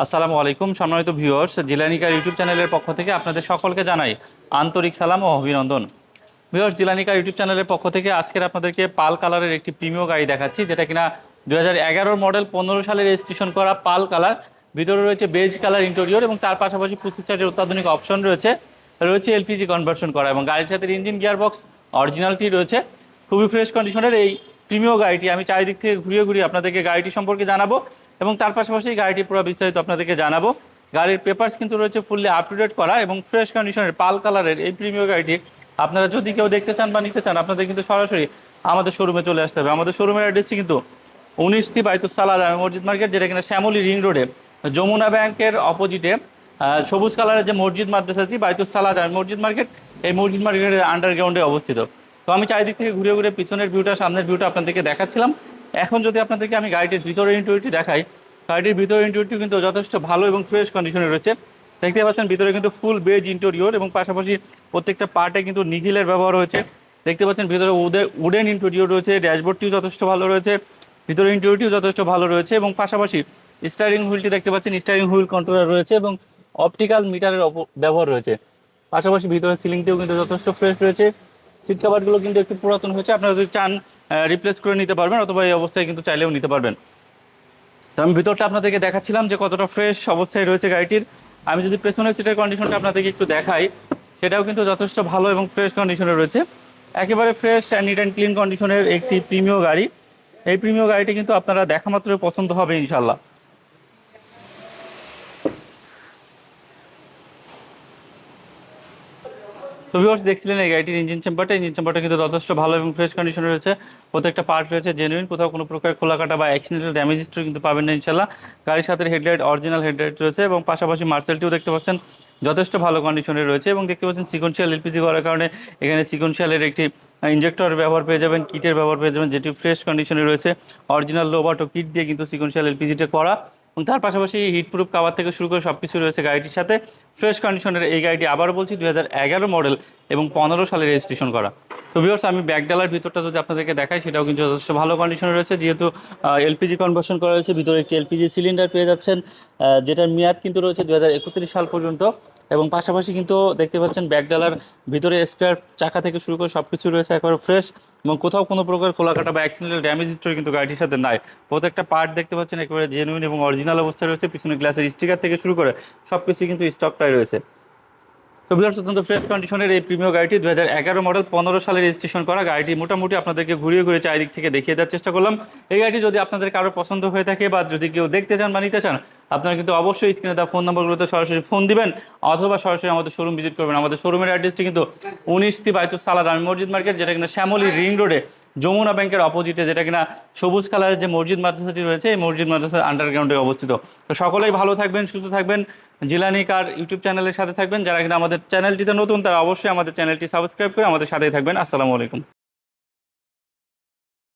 আসসালামু আলাইকুম, সম্মানিত ভিউয়ার্স, জিলানিকার ইউটিউব চ্যানেলের পক্ষ থেকে আপনাদের সকলকে জানাই আন্তরিক সালাম ও অভিনন্দন। ভিউয়ার্স, জিলানিকার ইউটিউব চ্যানেলের পক্ষ থেকে আজকের আপনাদেরকে পাল কালারের একটি প্রিমিয় গাড়ি দেখাচ্ছি, যেটা কিনা দু হাজার এগারো মডেল পনেরো সালে রেজিস্ট্রেশন করা পাল কালার। ভিতরে রয়েছে বেজ কালার ইন্টেরিয়র এবং তার পাশাপাশি পঁচিশ চার্জের অত্যাধুনিক অপশন রয়েছে। রয়েছে এলপিজি কনভার্সন করা এবং গাড়ির সাথে ইঞ্জিন গিয়ার বক্স অরিজিনালটি রয়েছে। খুবই ফ্রেশ কন্ডিশনের এই প্রিমিয় গাড়িটি আমি চারিদিক থেকে ঘুরিয়ে ঘুরিয়ে আপনাদেরকে গাড়িটি সম্পর্কে জানাব। এবং তার পাশাপাশি গাড়িটি পুরো বিস্তারিত আপনাদেরকে জানাব। গাড়ির পেপার্স কিন্তু রয়েছে ফুললি আপ টু ডেট করা এবং ফ্রেশ কন্ডিশনের পাল কালারের এই প্রিমিয় গাড়িটি আপনারা যদি কেউ দেখতে চান বা নিতে চান, আপনাদের কিন্তু সরাসরি আমাদের শোরুমে চলে আসতে হবে। আমাদের শোরুমের অ্যাড্রেসটি কিন্তু উনিশ সি বাইতুসালা জামে মসজিদ মার্কেট, যেটা কিনা শ্যামলী রিং রোডে। যমুনা ব্যাংকের অপোজিটে সবুজ কালারের যে মসজিদ মাদ্রাসাটি বাইতুসালা জামে মসজিদ মার্কেট, এই মসজিদ মার্কেটের আন্ডারগ্রাউন্ডে অবস্থিত। তো আমি চারিদিক থেকে ঘুরে ঘুরে পিছনের ভিউটা সামনের ভিউটা আপনাদেরকে দেখাচ্ছিলাম। এখন যদি আপনাদেরকে আমি গাড়িটির ভিতরের ইন্টুরিটি দেখাই, গাড়িটির ভিতরের ইন্টুরিটি কিন্তু যথেষ্ট ভালো এবং ফ্রেশ কন্ডিশনে রয়েছে। দেখতে পাচ্ছেন ভিতরে কিন্তু ফুল বেজ ইন্টেরিয়র এবং পাশাপাশি প্রত্যেকটা পার্টে কিন্তু নিখিলের ব্যবহার হয়েছে। দেখতে পাচ্ছেন ভিতরে উডেন ইন্টেরিয়র রয়েছে, ড্যাশবোর্ডটিও যথেষ্ট ভালো রয়েছে ভিতরে ইন্টেরিয়রটিও যথেষ্ট ভালো রয়েছে এবং পাশাপাশি স্টারিং হুইলটি দেখতে পাচ্ছেন স্টারিং হুইল কন্ট্রোলার রয়েছে এবং অপটিক্যাল মিটারের ব্যবহার রয়েছে। পাশাপাশি ভিতরে সিলিংটিও কিন্তু যথেষ্ট ফ্রেশ রয়েছে। সিট কাভারগুলো কিন্তু একটু পুরাতন হয়েছে। আপনারা যদি চান রিপ্লেস করে নিতে পারবেন অথবা এই অবস্থায় কিন্তু চাইলেও নিতে পারবেন। তো আমি ভিতরটা আপনাদেরকে দেখাচ্ছিলাম যে কতটা ফ্রেশ অবস্থায় রয়েছে গাড়িটির। আমি যদি পেছনের সিটের কন্ডিশনটা আপনাদেরকে একটু দেখাই, সেটাও কিন্তু যথেষ্ট ভালো এবং ফ্রেশ কন্ডিশনে রয়েছে। একেবারে fresh and neat and clean কন্ডিশনের একটি প্রিমিয় গাড়ি। এই প্রিমিয় গাড়িটি কিন্তু আপনারা দেখা মাত্রই পছন্দ হবে ইনশাল্লাহ তো ভিউয়ার্স দেখছিলেন এই গাড়িটির ইঞ্জিন চেম্বারটা ইঞ্জিন চেম্বারটা কিন্তু যথেষ্ট ভালো এবং ফ্রেশ কন্ডিশনে রয়েছে। প্রত্যেকটা পার্ট রয়েছে জেনুইন কোথাও কোনো প্রকার খোলা কাটা বা অ্যাক্সিডেন্টাল ড্যামেজ হিস্ট্রি কিন্তু পাবেন না ইনশাল্লাহ গাড়ির সাথে হেডলাইট অরিজিনাল হেডলাইট রয়েছে এবং পাশাপাশি মার্সেলটিও দেখতে পাচ্ছেন। যথেষ্ট ভালো কন্ডিশনে রয়েছে এবং দেখতে পাচ্ছেন সিকোয়েন্সিয়াল এলপিজি করার কারণে এখানে সিকোয়েন্সিয়ালের একটি ইঞ্জেক্টর ব্যবহার পেয়ে যাবেন কিটের ব্যবহার পেয়ে যাবেন, যেটি ফ্রেশ কন্ডিশনে রয়েছে। অরিজিনাল লোবাটো কিট দিয়ে কিন্তু সিকোয়েন্সিয়াল এলপিজিটা করা। এবং তার পাশাপাশি হিট প্রুফ কাভার থেকে শুরু করে সব কিছু রয়েছে গাড়িটির সাথে। ফ্রেশ কন্ডিশনের এই গাড়িটি আবারও বলছি, দুই হাজার এগারো মডেল এবং পনেরো সালে রেজিস্ট্রেশন করা। তো ভিউয়ার্স আমি ব্যাকডালার ভিতরটা যদি আপনাদেরকে দেখাই, সেটাও কিন্তু যথেষ্ট ভালো কন্ডিশনে রয়েছে। যেহেতু এলপিজি কনভার্সন করা হয়েছে, ভিতরে একটি এলপিজি সিলিন্ডার পেয়ে যাচ্ছেন যেটার মেয়াদ কিন্তু রয়েছে দুহাজার একত্রিশ সাল পর্যন্ত। এবং পাশাপাশি কিন্তু দেখতে পাচ্ছেন ব্যাকডালার ভিতরে স্পেয়ার চাকা থেকে শুরু করে সব কিছু রয়েছে, একেবারে ফ্রেশ এবং কোথাও কোনো প্রকার খোলা কাটা বা অ্যাক্সিডেন্টাল ড্যামেজ হিস্টোরি কিন্তু গাড়িটির সাথে নাই। প্রত্যেকটা পার্ট দেখতে পাচ্ছেন, একেবারে জেনুইন এবং অরিজিনাল অবস্থায় রয়েছে পিছনে গ্লাসের স্টিকার থেকে শুরু করে সব কিছু কিন্তু স্টকটাই রয়েছে। তো বিহার অত্যন্ত ফ্রেশ কন্ডিশনের এই প্রিমিয় গাড়িটি দু এগারো মডেল পনেরো সালে রেজিস্ট্রেশন করা গাড়িটি মোটামুটি আপনাদেরকে ঘুরিয়ে ঘুরে চারিদিক থেকে দেখিয়ে দেওয়ার চেষ্টা করলাম। এই গাড়িটি যদি আপনাদের কারও পছন্দ হয়ে থাকে বা যদি কেউ দেখতে চান বা নিতে চান, আপনারা কিন্তু অবশ্যই স্ক্রিনে তার ফোন নম্বরগুলোতে সরাসরি ফোন দিবেন অথবা সরাসরি আমাদের শোরুম ভিজিট করবেন। আমাদের শোরুমের অ্যাড্রেসটি কিন্তু উনিশ সি বাইতুল সালাদ আমি মসজিদ মার্কেট যেটা কিন্তু শ্যামলী রিং রোডে। যমুনা ব্যাংকের অপোজিটে, যেটা কিনা সবুজ কালারের যে মসজিদ মাদ্রাসাটি রয়েছে, এই মসজিদ মাদ্রাসার আন্ডারগ্রাউন্ডে অবস্থিত। তো সকলেই ভালো থাকবেন, সুস্থ থাকবেন। জিলানিক আর ইউটিউব চ্যানেলের সাথে থাকবেন। যারা কিনা আমাদের চ্যানেলটিতে নতুন, তারা অবশ্যই আমাদের চ্যানেলটি সাবস্ক্রাইব করে আমাদের সাথেই থাকবেন। আসসালামু আলাইকুম।